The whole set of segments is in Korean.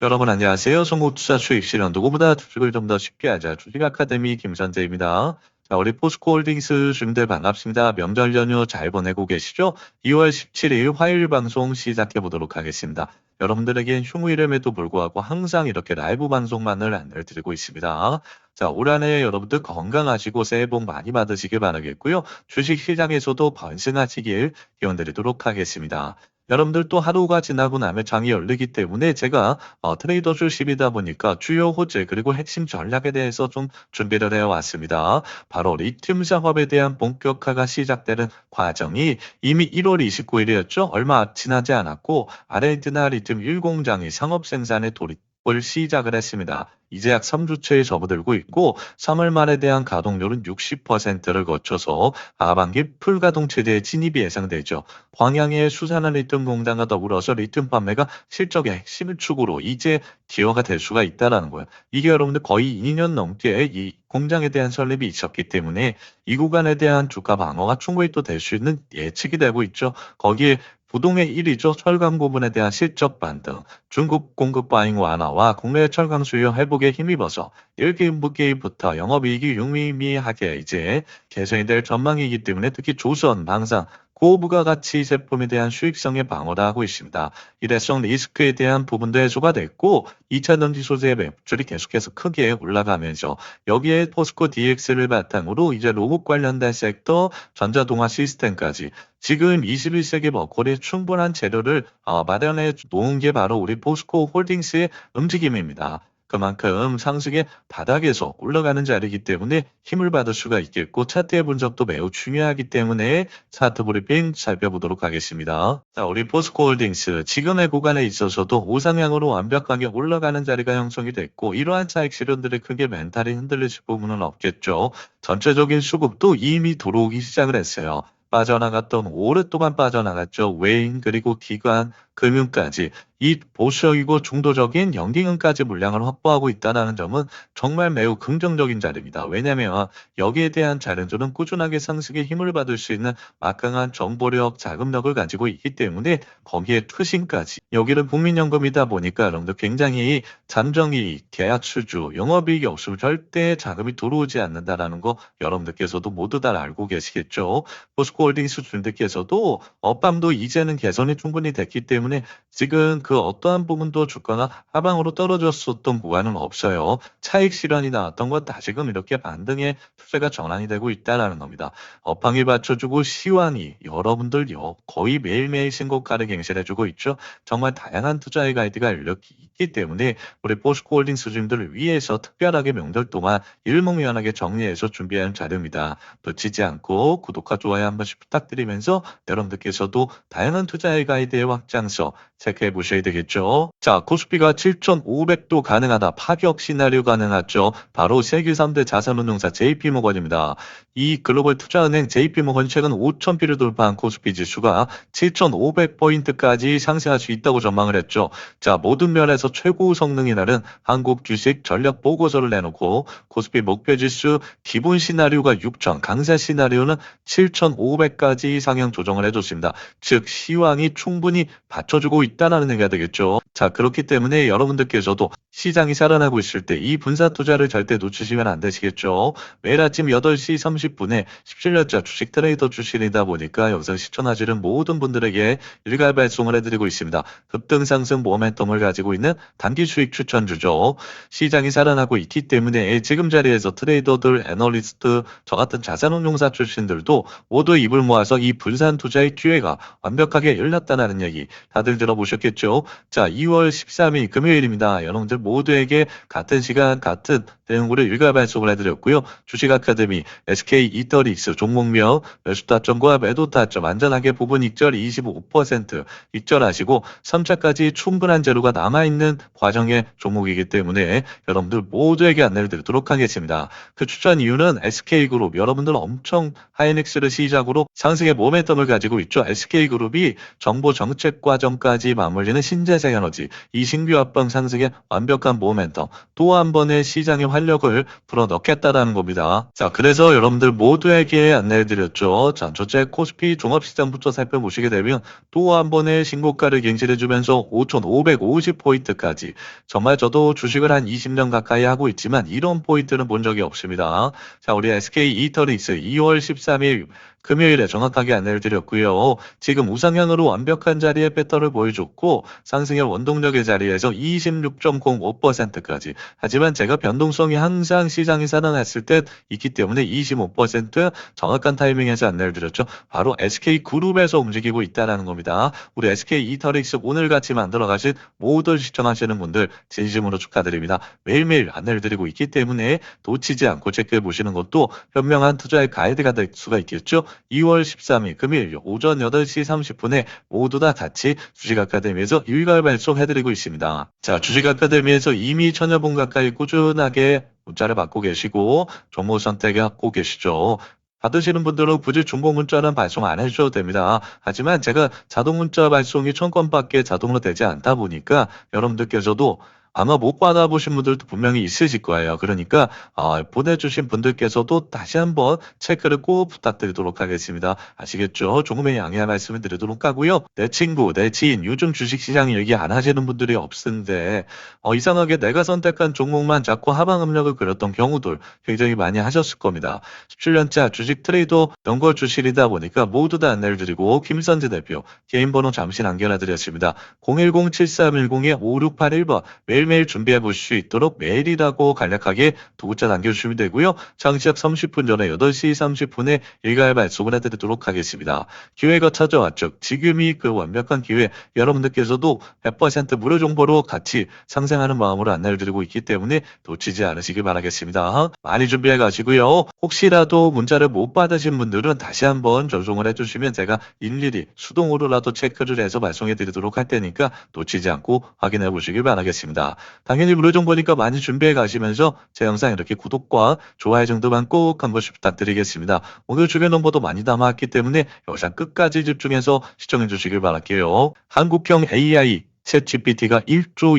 여러분 안녕하세요. 송국투자 수익 실현 누구보다 주식을 좀 더 쉽게 하자 주식 아카데미 김선재입니다. 자, 우리 포스코홀딩스 주민들 반갑습니다. 명절 연휴 잘 보내고 계시죠? 2월 17일 화요일 방송 시작해 보도록 하겠습니다. 여러분들에겐 휴무일임에도 불구하고 항상 이렇게 라이브 방송만을 안내를 드리고 있습니다. 자, 올 한해 여러분들 건강하시고 새해 복 많이 받으시길 바라겠고요. 주식 시장에서도 번승하시길 기원드리도록 하겠습니다. 여러분들 또 하루가 지나고 나면 장이 열리기 때문에 제가 어, 트레이더 출신이다 보니까 주요 호재 그리고 핵심 전략에 대해서 좀 준비를 해왔습니다. 바로 리튬 작업에 대한 본격화가 시작되는 과정이 이미 1월 29일이었죠. 얼마 지나지 않았고 아르헨티나 리튬 1공장이 상업 생산에 돌입 을 시작을 했습니다. 이제 약 3주째에 접어들고 있고 3월 말에 대한 가동률은 60%를 거쳐서 하반기 풀가동 체제의 진입이 예상되죠. 광양의 수산화 리튬 공장과 더불어서 리튬 판매가 실적의 핵심 축으로 이제 기여가 될 수가 있다라는 거예요. 이게 여러분들 거의 2년 넘게 이 공장에 대한 설립이 있었기 때문에 이 구간에 대한 주가 방어가 충분히 또 될 수 있는 예측이 되고 있죠. 거기에 부동의 1위죠. 철강 부분에 대한 실적 반등, 중국 공급 바잉 완화와 국내 철강 수요 회복에 힘입어서 1기 분기부터 영업이익이 유미미하게 이제 개선이 될 전망이기 때문에 특히 조선, 방산, 고부가가치 제품에 대한 수익성의 방어를 하고 있습니다. 일회성 리스크에 대한 부분도 해소가 됐고 2차 전지 소재의 매출이 계속해서 크게 올라가면서 여기에 포스코 DX를 바탕으로 이제 로봇 관련된 섹터, 전자동화 시스템까지 지금 21세기 먹거리에 충분한 재료를 어, 마련해 놓은 게 바로 우리 포스코 홀딩스의 움직임입니다. 그만큼 상승의 바닥에서 올라가는 자리이기 때문에 힘을 받을 수가 있겠고 차트의 분석도 매우 중요하기 때문에 차트 브리핑 살펴보도록 하겠습니다. 자, 우리 포스코홀딩스 지금의 구간에 있어서도 우상향으로 완벽하게 올라가는 자리가 형성이 됐고 이러한 차익 실현들의 크게 멘탈이 흔들리실 부분은 없겠죠. 전체적인 수급도 이미 들어오기 시작을 했어요. 빠져나갔던 오랫동안 빠져나갔죠. 외인 그리고 기관, 금융까지 이 보수적이고 중도적인 연기금까지 물량을 확보하고 있다는 점은 정말 매우 긍정적인 자리입니다. 왜냐하면 여기에 대한 자료들은 꾸준하게 상승에 힘을 받을 수 있는 막강한 정보력, 자금력을 가지고 있기 때문에 거기에 투신까지 여기는 국민연금이다 보니까 여러분들 굉장히 잠정이익, 계약 수주, 영업이익이 없으면 절대 자금이 들어오지 않는다라는 거 여러분들께서도 모두 다 알고 계시겠죠. 포스코홀딩스 주주들께서도 업밤도 이제는 개선이 충분히 됐기 때문에 지금 그 어떠한 부분도 주가가 하방으로 떨어졌었던 구간은 없어요. 차익 실현이 나왔던 건 다시금 이렇게 반등의 추세가 전환이 되고 있다는 겁니다. 업황이 받쳐주고 시황이 여러분들 여- 거의 매일매일 신고가를 갱신해주고 있죠. 정말 다양한 투자의 가이드가 이렇게 있기 때문에 우리 포스코홀딩스 주주님들을 위해서 특별하게 명절 동안 일목요연하게 정리해서 준비한 자료입니다. 놓치지 않고 구독과 좋아요 한 번씩 부탁드리면서 여러분들께서도 다양한 투자의 가이드의 확장서 체크해 보셔야 되겠죠. 자, 코스피가 7,500도 가능하다. 파격 시나리오 가능하죠. 바로 세계 3대 자산운용사 JP모건입니다. 이 글로벌 투자은행 JP모건이 최근 5,000피를 돌파한 코스피 지수가 7,500포인트까지 상승할 수 있다고 전망을 했죠. 자, 모든 면에서 최고 성능이 나른 한국 주식 전략 보고서를 내놓고 코스피 목표 지수 기본 시나리오가 6,000, 강세 시나리오는 7,500까지 상향 조정을 해줬습니다. 즉, 시황이 충분히 받쳐주고 있다는 얘기가 되겠죠. 자, 그렇기 때문에 여러분들께서도 시장이 살아나고 있을 때 이 분산 투자를 절대 놓치시면 안 되시겠죠. 매일 아침 8시 30분에 17년차 주식 트레이더 출신이다 보니까 영상 시청하시는 모든 분들에게 일괄 발송을 해드리고 있습니다. 급등 상승 모멘텀을 가지고 있는 단기 수익 추천주죠. 시장이 살아나고 있기 때문에 지금 자리에서 트레이더들, 애널리스트, 저 같은 자산운용사 출신들도 모두 입을 모아서 이 분산 투자의 기회가 완벽하게 열렸다는 얘기 다들 들어보셨겠죠? 자, 2월 13일 금요일입니다. 여러분들 모두에게 같은 시간 같은 대응구를 일괄 발송을 해드렸고요. 주식 아카데미, SK 이터릭스 종목명, 매수 타점과 매도 타점 안전하게 부분 익절 25% 익절하시고 3차까지 충분한 재료가 남아있 는 과정의 종목이기 때문에 여러분들 모두에게 안내를 드리도록 하겠습니다. 그 추천 이유는 SK그룹 여러분들 엄청 하이닉스를 시작으로 상승의 모멘텀을 가지고 있죠. SK그룹이 정보 정책 과정까지 맞물리는 신재생 에너지 이 신규 합방 상승의 완벽한 모멘텀 또 한 번의 시장의 활력을 불어넣겠다라는 겁니다. 자 그래서 여러분들 모두에게 안내해 드렸죠. 자 첫째 코스피 종합시장부터 살펴보시게 되면 또 한 번의 신고가를 갱신해 주면서 5,550포인트 포인트까지. 정말 저도 주식을 한 20년 가까이 하고 있지만 이런 포인트는 본 적이 없습니다. 자, 우리 SK 이터리스 2월 13일 금요일에 정확하게 안내를 드렸고요. 지금 우상향으로 완벽한 자리에 패턴을 보여줬고 상승의 원동력의 자리에서 26.05%까지. 하지만 제가 변동성이 항상 시장이 살아났을 때 있기 때문에 25% 정확한 타이밍에서 안내를 드렸죠. 바로 SK 그룹에서 움직이고 있다는 겁니다. 우리 SK 이터릭스 오늘 같이 만들어 가신 모두 시청하시는 분들 진심으로 축하드립니다. 매일매일 안내를 드리고 있기 때문에 놓치지 않고 체크해 보시는 것도 현명한 투자의 가이드가 될 수가 있겠죠. 2월 13일 금요일 오전 8시 30분에 모두 다 같이 주식 아카데미에서 일괄 발송해드리고 있습니다. 자, 주식 아카데미에서 이미 천여 분 가까이 꾸준하게 문자를 받고 계시고 종목 선택하고 계시죠. 받으시는 분들은 굳이 중복 문자는 발송 안 해주셔도 됩니다. 하지만 제가 자동 문자 발송이 천 건밖에 자동으로 되지 않다 보니까 여러분들께서도 아마 못 받아보신 분들도 분명히 있으실 거예요. 그러니까 어, 보내주신 분들께서도 다시 한번 체크를 꼭 부탁드리도록 하겠습니다. 아시겠죠? 조금의 양해의 말씀을 드리도록 하고요. 내 친구, 내 지인, 요즘 주식시장 얘기 안 하시는 분들이 없는데 어, 이상하게 내가 선택한 종목만 자꾸 하방 압력을 그렸던 경우들 굉장히 많이 하셨을 겁니다. 17년차 주식 트레이더 연걸 주실이다 보니까 모두 다 안내를 드리고 김선재 대표 개인 번호 잠시 남겨놔드렸습니다. 010-7310-5681번 매일매일 준비해 보실 수 있도록 매일이라고 간략하게 두 글자 남겨주시면 되고요. 장시작 30분 전에 8시 30분에 일괄 발송을 해드리도록 하겠습니다. 기회가 찾아왔죠. 지금이 그 완벽한 기회 여러분들께서도 100% 무료 정보로 같이 상생하는 마음으로 안내를 드리고 있기 때문에 놓치지 않으시길 바라겠습니다. 많이 준비해 가시고요. 혹시라도 문자를 못 받으신 분들은 다시 한번 전송을 해주시면 제가 일일이 수동으로라도 체크를 해서 발송해 드리도록 할 테니까 놓치지 않고 확인해 보시길 바라겠습니다. 당연히 무료 정보니까 많이 준비해 가시면서 제 영상 이렇게 구독과 좋아요 정도만 꼭 한 번씩 부탁드리겠습니다. 오늘 주변 정보도 많이 담아왔기 때문에 영상 끝까지 집중해서 시청해 주시길 바랄게요. 한국형 AI 챗 GPT가 1조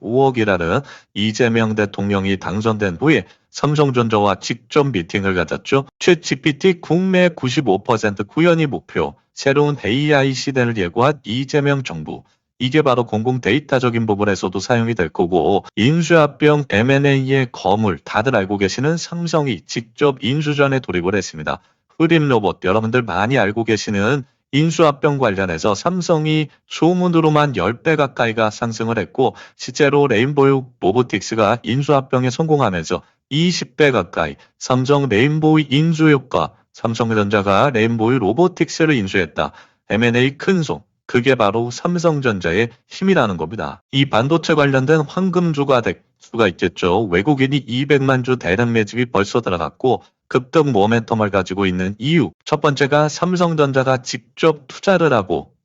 245억이라는 이재명 대통령이 당선된 후에 삼성전자와 직접 미팅을 가졌죠. 챗 GPT 국내 95% 구현이 목표, 새로운 AI 시대를 예고한 이재명 정부. 이게 바로 공공 데이터적인 부분에서도 사용이 될 거고 인수합병 M&A의 거물 다들 알고 계시는 삼성이 직접 인수전에 돌입을 했습니다. 흐림 로봇 여러분들 많이 알고 계시는 인수합병 관련해서 삼성이 소문으로만 10배 가까이가 상승을 했고 실제로 레인보우 로보틱스가 인수합병에 성공하면서 20배 가까이 삼성 레인보우 인수 효과 삼성전자가 레인보우 로보틱스를 인수했다. M&A 큰손 그게 바로 삼성전자의 힘이라는 겁니다. 이 반도체 관련된 황금주가 될 수가 있겠죠. 외국인이 200만 주 대량 매집이 벌써 들어갔고 급등 모멘텀을 가지고 있는 이유. 첫 번째가 삼성전자가 직접 투자를 하고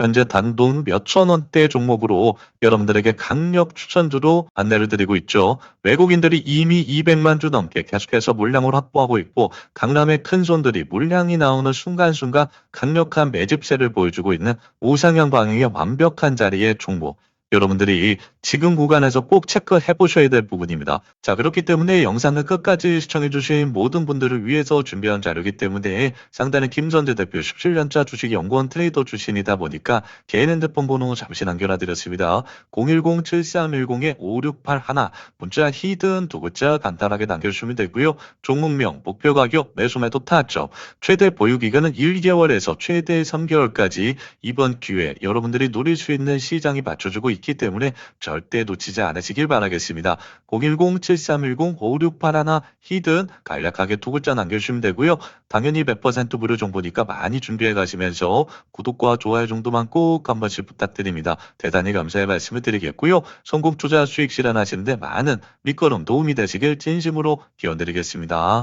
현재 단돈 몇천 원대 종목으로 여러분들에게 강력 추천주로 안내를 드리고 있죠. 외국인들이 이미 200만 주 넘게 계속해서 물량을 확보하고 있고 강남의 큰 손들이 물량이 나오는 순간순간 강력한 매집세를 보여주고 있는 우상향 방향의 완벽한 자리의 종목. 여러분들이 지금 구간에서 꼭 체크해 보셔야 될 부분입니다. 자, 그렇기 때문에 영상을 끝까지 시청해 주신 모든 분들을 위해서 준비한 자료이기 때문에 상단에 김선재 대표 17년차 주식 연구원 트레이더 출신이다 보니까 개인 핸드폰 번호 잠시 남겨놔 드렸습니다. 010-7310-5681 문자 히든 두 글자 간단하게 남겨주시면 되고요. 종목명, 목표 가격, 매수 매도 타점, 최대 보유 기간은 1개월에서 최대 3개월까지 이번 기회 여러분들이 누릴 수 있는 시장이 맞춰주고 있기 때문에 절대 놓치지 않으시길 바라겠습니다. 010-7310-5681 히든 간략하게 두 글자 남겨주시면 되고요. 당연히 100% 무료 정보니까 많이 준비해 가시면서 구독과 좋아요 정도만 꼭 한 번씩 부탁드립니다. 대단히 감사의 말씀을 드리겠고요. 성공 투자 수익 실현하시는데 많은 밑거름 도움이 되시길 진심으로 기원드리겠습니다.